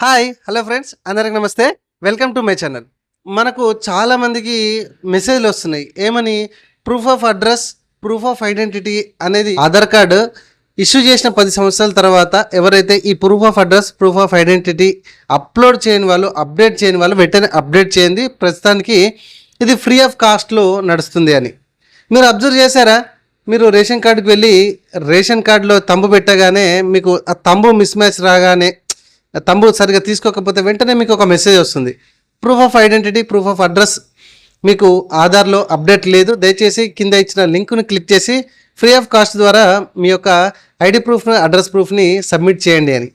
Hi hello friends అందరికి నమస్తే. Welcome to my channel. మనకు చాలామందికి మెసేజ్లు వస్తున్నాయి. ఏమని? Proof of address proof of identity అనేది ఆధార్ కార్డు ఇష్యూ చేసిన పది సంవత్సరాల తర్వాత ఎవరైతే ఈ proof of address proof of identity upload చేయని వాళ్ళు అప్డేట్ చేయని వాళ్ళు వెంటనే అప్డేట్ చేయండి. ప్రస్తుతానికి ఇది ఫ్రీ ఆఫ్ కాస్ట్లో నడుస్తుంది అని. మీరు అబ్జర్వ్ చేశారా? మీరు రేషన్ కార్డుకి వెళ్ళి రేషన్ కార్డులో తంబు పెట్టగానే మీకు ఆ తంబు మిస్ మ్యాచ్ రాగానే తంబు సరిగా తీసుకోకపోతే వెంటనే మీకు ఒక మెసేజ్ వస్తుంది. Proof of identity proof of address మీకు ఆధార్లో అప్డేట్ లేదు. దయచేసి కింద ఇచ్చిన లింక్ను క్లిక్ చేసి ఫ్రీ ఆఫ్ కాస్ట్ ద్వారా మీ యొక్క ఐడి ప్రూఫ్ను అడ్రస్ ప్రూఫ్ని సబ్మిట్ చేయండి అని.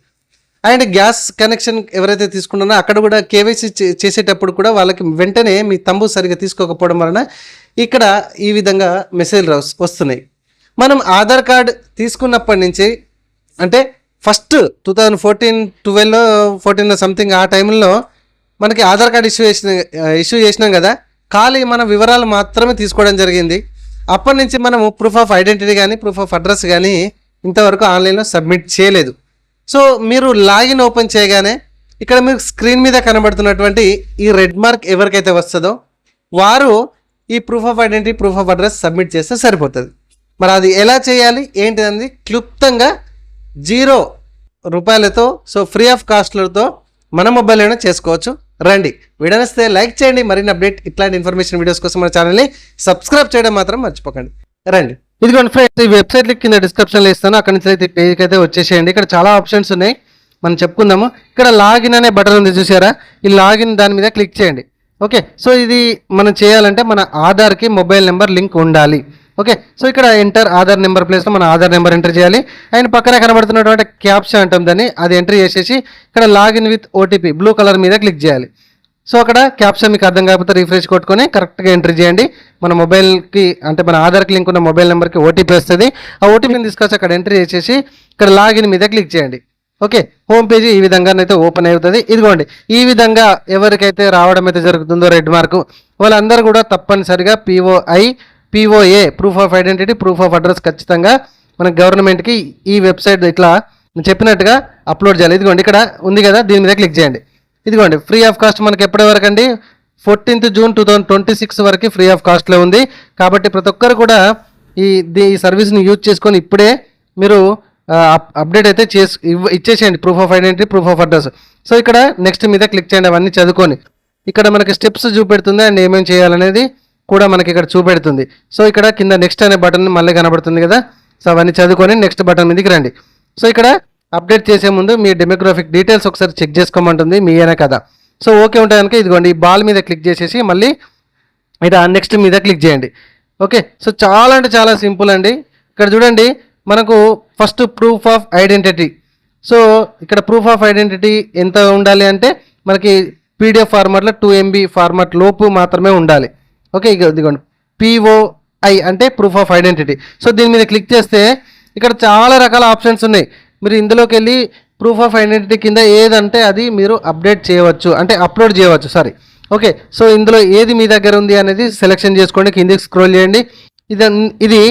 అండ్ గ్యాస్ కనెక్షన్ ఎవరైతే తీసుకున్నారో అక్కడ కూడా కేవైసీ చేసేటప్పుడు కూడా వాళ్ళకి వెంటనే మీ తంబు సరిగా తీసుకోకపోవడం వలన ఇక్కడ ఈ విధంగా మెసేజ్ వస్తున్నాయి. మనం ఆధార్ కార్డ్ తీసుకున్నప్పటి నుంచి అంటే first two thousand fourteen twelve fourteen something ఆ టైంలో మనకి ఆధార్ కార్డ్ ఇష్యూ చేసిన ఇష్యూ చేసినాం కదా. ఖాళీ మన వివరాలు మాత్రమే తీసుకోవడం జరిగింది. అప్పటి నుంచి మనము ప్రూఫ్ ఆఫ్ ఐడెంటిటీ కానీ ప్రూఫ్ ఆఫ్ అడ్రస్ కానీ ఇంతవరకు ఆన్లైన్లో సబ్మిట్ చేయలేదు. సో మీరు లాగిన్ ఓపెన్ చేయగానే ఇక్కడ మీకు స్క్రీన్ మీద కనబడుతున్నటువంటి ఈ రెడ్ మార్క్ ఎవరికైతే వస్తుందో వారు ఈ proof of identity proof of address submit చేస్తే సరిపోతుంది. మరి అది ఎలా చేయాలి? ఏంటి అనేది క్లుప్తంగా జీరో రూపాయలతో సో ఫ్రీ ఆఫ్ కాస్ట్లతో మన మొబైల్లోనే చేసుకోవచ్చు. రండి. వీడియో లైక్ చేయండి. మరిన్ని అప్డేట్ ఇట్లాంటి ఇన్ఫర్మేషన్ వీడియోస్ కోసం మన ఛానల్ని సబ్స్క్రైబ్ చేయడం మాత్రం మర్చిపోకండి. రండి. ఇదిగోండి ఫ్రెండ్స్ ఈ వెబ్సైట్ లింక్ కింద డిస్క్రిప్షన్లో ఇస్తాను. అక్కడి నుంచి అయితే పేజ్కి అయితే వచ్చేసేయండి. ఇక్కడ చాలా ఆప్షన్స్ ఉన్నాయి. మనం చెప్పుకుందాము. ఇక్కడ లాగిన్ అనే బటన్ ఉంది చూసారా? ఈ లాగిన్ దాని మీద క్లిక్ చేయండి. ఓకే సో ఇది మనం చేయాలంటే మన ఆధార్కి మొబైల్ నెంబర్ లింక్ ఉండాలి. ఓకే సో ఇక్కడ ఎంటర్ ఆధార్ నెంబర్ ప్లేస్లో మన ఆధార్ నెంబర్ ఎంటర్ చేయాలి. అండ్ పక్కన కనబడుతున్నటువంటి క్యాప్షన్ అంటాం దాన్ని అది ఎంటర్ చేసేసి ఇక్కడ login with OTP blue colour మీద క్లిక్ చేయాలి. సో అక్కడ క్యాప్షన్ మీకు అర్థం కాకపోతే రీఫ్రెష్ కొట్టుకొని కరెక్ట్గా ఎంట్రీ చేయండి. మన మొబైల్కి అంటే మన ఆధార్కి లింక్ ఉన్న మొబైల్ నెంబర్కి ఓటీపీ వస్తుంది. ఆ ఓటీపీని తీసుకొచ్చి అక్కడ ఎంట్రీ చేసేసి ఇక్కడ లాగిన్ మీద క్లిక్ చేయండి. ఓకే హోమ్ పేజీ ఈ విధంగానైతే ఓపెన్ అవుతుంది. ఇదిగోండి ఈ విధంగా ఎవరికైతే రావడం అయితే జరుగుతుందో రెడ్ మార్కు వాళ్ళందరూ కూడా తప్పనిసరిగా POI POA proof of identity proof of address ఖచ్చితంగా మన గవర్నమెంట్కి ఈ వెబ్సైట్ ఇట్లా చెప్పినట్టుగా అప్లోడ్ చేయాలి. ఇదిగోండి ఇక్కడ ఉంది కదా దీని మీద క్లిక్ చేయండి. ఇదిగోండి ఫ్రీ ఆఫ్ కాస్ట్ మనకి ఎప్పటి వరకు అండి? Fourteenth June two thousand twenty six వరకు ఫ్రీ ఆఫ్ కాస్ట్లో ఉంది. కాబట్టి ప్రతి ఒక్కరు కూడా ఈ దీ- ఈ సర్వీస్ని యూజ్ చేసుకొని ఇప్పుడే మీరు అప్డేట్ అయితే చేసు ఇవ్వ- ఇచ్చేసేయండి. Proof of identity proof of address so ఇక్కడ నెక్స్ట్ మీద క్లిక్ చేయండి అవన్నీ చదువుకొని. ఇక్కడ మనకి స్టెప్స్ చూపెడుతుంది అండ్ ఏమేమి చేయాలనేది. కూడా మనకి ఇక్కడ చూపెడుతుంది. సో ఇక్కడ కింద నెక్స్ట్ అనే బటన్ మళ్ళీ కనబడుతుంది కదా? సో అవన్నీ చదువుకొని నెక్స్ట్ బటన్ మీదకి రండి. సో ఇక్కడ అప్డేట్ చేసే ముందు మీ డెమోగ్రాఫిక్ డీటెయిల్స్ ఒకసారి చెక్ చేసుకోమంటుంది మీ అయినా కదా సో ఓకే ఉంటే కనుక ఇదిగోండి ఈ బాల్ మీద క్లిక్ చేసేసి మళ్ళీ ఇటు నెక్స్ట్ మీద క్లిక్ చేయండి. ఓకే సో చాలా అంటే చాలా సింపుల్ అండి. ఇక్కడ చూడండి మనకు first proof of identity so ఇక్కడ ప్రూఫ్ ఆఫ్ ఐడెంటిటీ ఎంత ఉండాలి అంటే మనకి పీడిఎఫ్ ఫార్మాట్లో టూ ఎంబీ ఫార్మాట్ లోపు మాత్రమే ఉండాలి. ఓకే ఇక ఇదిగోండి. పిఓఐ అంటే ప్రూఫ్ ఆఫ్ ఐడెంటిటీ సో దీని మీద క్లిక్ చేస్తే ఇక్కడ చాలా రకాల ఆప్షన్స్ ఉన్నాయి. మీరు ఇందులోకి వెళ్ళి ప్రూఫ్ ఆఫ్ ఐడెంటిటీ కింద ఏదంటే అది మీరు అప్డేట్ చేయవచ్చు. అంటే అప్లోడ్ చేయవచ్చు సారీ ఓకే సో ఇందులో ఏది మీ దగ్గర ఉంది అనేది సెలెక్షన్ చేసుకోండి. కిందికి స్క్రోల్ చేయండి. ఇది ఇది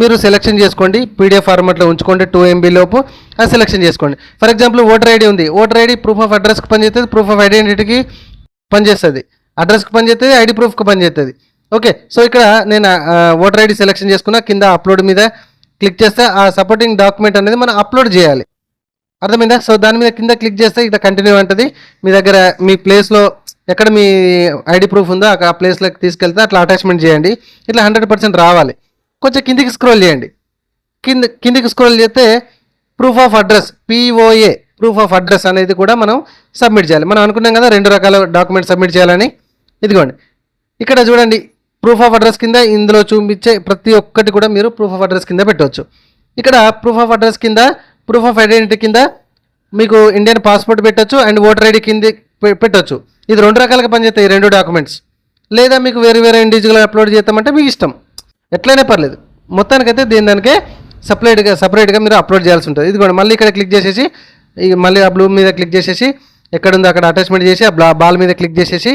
మీరు సెలెక్షన్ చేసుకోండి. పీడిఎఫ్ ఫార్మాట్లో ఉంచుకోండి టూ ఎంబీ లోపు. అది సెలెక్షన్ చేసుకోండి. ఫర్ ఎగ్జాంపుల్ ఓటర్ ఐడి ఉంది. ఓటర్ ఐడి ప్రూఫ్ ఆఫ్ అడ్రస్కి పనిచేస్తుంది ప్రూఫ్ ఆఫ్ ఐడెంటిటీకి పనిచేస్తుంది. అడ్రస్కి పనిచేస్తుంది ఐడి ప్రూఫ్కి పనిచేస్తుంది ఓకే సో ఇక్కడ నేను ఓటర్ ఐడి సెలెక్షన్ చేసుకున్నా కింద అప్లోడ్ మీద క్లిక్ చేస్తే ఆ సపోర్టింగ్ డాక్యుమెంట్ అనేది మనం అప్లోడ్ చేయాలి. అర్థమైందా? సో దాని మీద కింద క్లిక్ చేస్తే ఇక్కడ కంటిన్యూ ఉంటుంది. మీ దగ్గర మీ ప్లేస్లో ఎక్కడ మీ ఐడి ప్రూఫ్ ఉందో ఆ ప్లేస్లోకి తీసుకెళ్తే అట్లా అటాచ్మెంట్ చేయండి. ఇట్లా హండ్రెడ్ పర్సెంట్ రావాలి. కొంచెం కిందికి స్క్రోల్ చేయండి. కింద కిందికి స్క్రోల్ చేస్తే proof of address POA proof of address అనేది కూడా మనం సబ్మిట్ చేయాలి. మనం అనుకున్నాం కదా రెండు రకాల డాక్యుమెంట్ సబ్మిట్ చేయాలని. ఇదిగోండి. ఇక్కడ చూడండి ప్రూఫ్ ఆఫ్ అడ్రస్ కింద ఇందులో చూపించే ప్రతి ఒక్కటి కూడా మీరు ప్రూఫ్ ఆఫ్ అడ్రస్ కింద పెట్టవచ్చు. ఇక్కడ ప్రూఫ్ ఆఫ్ అడ్రస్ కింద ప్రూఫ్ ఆఫ్ ఐడెంటిటీ కింద మీకు ఇండియన్ పాస్పోర్ట్ పెట్టచ్చు అండ్ ఓటర్ ఐడి కింద పె- పెట్టొచ్చు. ఇది రెండు రకాలుగా పనిచేస్తాయి ఈ రెండు డాక్యుమెంట్స్ లేదా మీకు వేరే వేరే ఇండివిజువల్ అప్లోడ్ చేస్తామంటే మీకు ఇష్టం. ఎట్లయినా పర్లేదు. మొత్తానికైతే దీని దానికే సపరేట్గా సపరేట్గా మీరు అప్లోడ్ చేయాల్సి ఉంటుంది. ఇది కూడా మళ్ళీ ఇక్కడ క్లిక్ చేసేసి మళ్ళీ ఆ బ్లూ మీద క్లిక్ చేసేసి ఎక్కడుందో అక్కడ అటాచ్మెంట్ చేసి ఆ బాల్ మీద క్లిక్ చేసేసి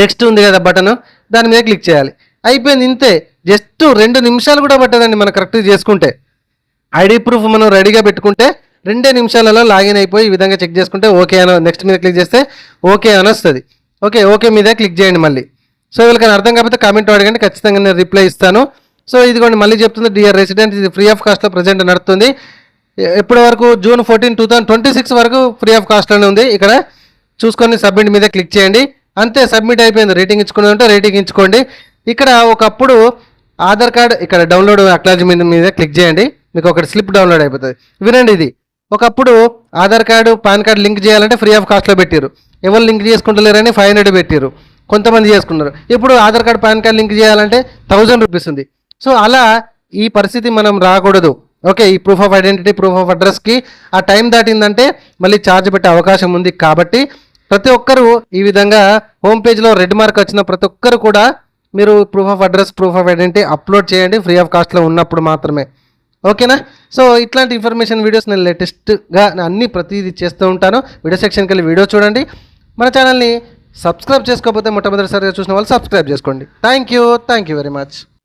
నెక్స్ట్ ఉంది కదా బటన్ దాని మీద క్లిక్ చేయాలి. అయిపోయింది ఇంతే. జస్ట్ రెండు నిమిషాలు కూడా పట్టదండి మనం కరెక్ట్గా చేసుకుంటే. ఐడి ప్రూఫ్ మనం రెడీగా పెట్టుకుంటే రెండే నిమిషాలలో లాగిన్ అయిపోయి ఈ విధంగా చెక్ చేసుకుంటే ఓకే అని నెక్స్ట్ మీద క్లిక్ చేస్తే ఓకే అని వస్తుంది. ఓకే ఓకే మీద క్లిక్ చేయండి మళ్ళీ. సో వీళ్ళకి అర్థం కాకపోతే కామెంట్ అడగండి ఖచ్చితంగా నేను రిప్లై ఇస్తాను. సో ఇదిగోండి మళ్ళీ చెప్తుంది డియర్ రెసిడెంట్ ఇది ఫ్రీ ఆఫ్ కాస్ట్లో ప్రజెంట్ నడుస్తుంది ఎప్పటి వరకు June fourteen two thousand twenty six వరకు ఫ్రీ ఆఫ్ కాస్ట్లోనే ఉంది. ఇక్కడ చూసుకొని సబ్మిట్ మీద క్లిక్ చేయండి. అంతే సబ్మిట్ అయిపోయింది. రేటింగ్ ఇచ్చుకుని ఉంటే రేటింగ్ ఇచ్చుకోండి. ఇక్కడ ఒకప్పుడు ఆధార్ కార్డ్ ఇక్కడ డౌన్లోడ్ అక్నాలజ్మెంట్ మీద క్లిక్ చేయండి. మీకు ఒకటి స్లిప్ డౌన్లోడ్ అయిపోతుంది. వినండి ఇది. ఒకప్పుడు Aadhaar card PAN card link చేయాలంటే ఫ్రీ ఆఫ్ కాస్ట్లో పెట్టారు ఎవరు లింక్ చేసుకుంటలేరని ఫైవ్ హండ్రెడ్ పెట్టారు కొంతమంది చేసుకున్నారు. ఇప్పుడు Aadhaar card PAN card link చేయాలంటే థౌజండ్ రూపీస్ ఉంది. సో అలా ఈ పరిస్థితి మనం రాకూడదు. ఓకే ఈ proof of identity proof of అడ్రస్కి ఆ టైం దాటిందంటే మళ్ళీ ఛార్జ్ పెట్టే అవకాశం ఉంది కాబట్టి ప్రతి ఒక్కరూ ఈ విధంగా హోమ్ పేజ్లో రెడ్ మార్క్ వచ్చిన ప్రతి ఒక్కరు కూడా మీరు proof of address proof of identity upload చేయండి ఫ్రీ ఆఫ్ కాస్ట్లో ఉన్నప్పుడు మాత్రమే. ఓకేనా? సో ఇట్లాంటి ఇన్ఫర్మేషన్ వీడియోస్ నేను లేటెస్ట్గా అన్ని ప్రతిదీ చేస్తూ ఉంటాను. వీడియో సెక్షన్కి వెళ్ళి వీడియో చూడండి. మన ఛానల్ని సబ్స్క్రైబ్ చేసుకోకపోతే మొట్టమొదటిసారిగా చూసిన వాళ్ళు సబ్స్క్రైబ్ చేసుకోండి. Thank you thank you very much